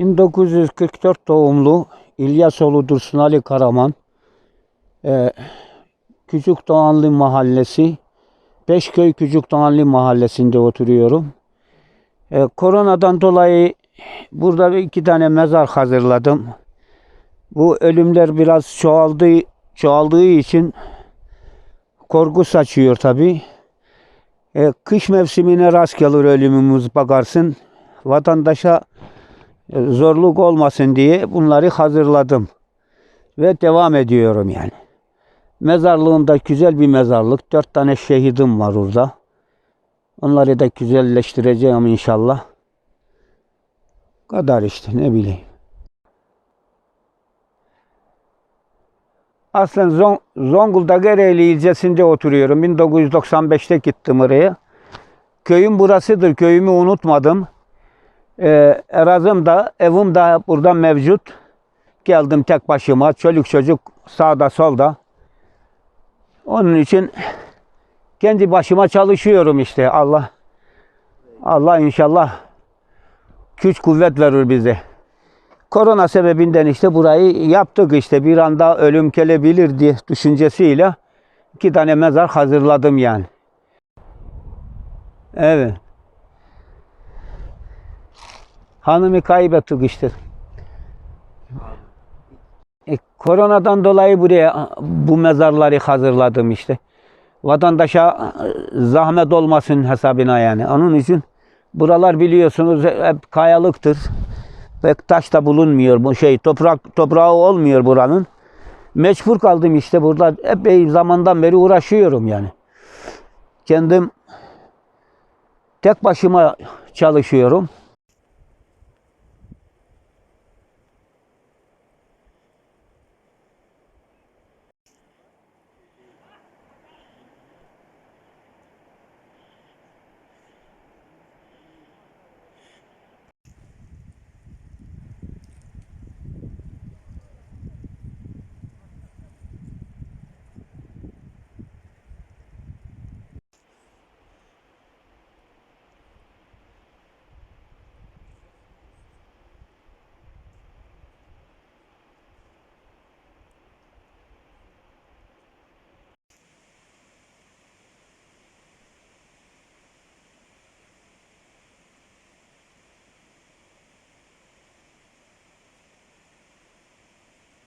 1944 doğumlu İlyasoğlu Dursun Ali Karaman, e, Küçük Doğanlı Mahallesi, Beşköy Küçük Doğanlı Mahallesi'nde oturuyorum. E, koronadan dolayı burada iki tane mezar hazırladım. Bu ölümler biraz çoğaldı, çoğaldığı için korku saçıyor tabi. E, kış mevsimine rast gelir ölümümüz bakarsın. Vatandaşa zorluk olmasın diye bunları hazırladım. Ve devam ediyorum yani. Mezarlığımda güzel bir mezarlık. Dört tane şehidim var orada. Onları da güzelleştireceğim inşallah. Kadar işte ne bileyim. Aslında Zon Zonguldak Ereğli ilçesinde oturuyorum. 1995'te gittim oraya. Köyüm burasıdır. Köyümü unutmadım. Ee, erazım da, evim de burada mevcut. Geldim tek başıma. Çoluk çocuk sağda solda. Onun için kendi başıma çalışıyorum işte. Allah Allah inşallah güç kuvvet verir bize. Korona sebebinden işte burayı yaptık işte. Bir anda ölüm gelebilir diye düşüncesiyle iki tane mezar hazırladım yani. Evet. Hanımı kaybettik işte. E, koronadan dolayı buraya bu mezarları hazırladım işte. Vatandaşa zahmet olmasın hesabına yani. Onun için buralar biliyorsunuz hep kayalıktır. Pek taş da bulunmuyor bu şey toprak toprağı olmuyor buranın. Mecbur kaldım işte burada epey zamandan beri uğraşıyorum yani. Kendim tek başıma çalışıyorum.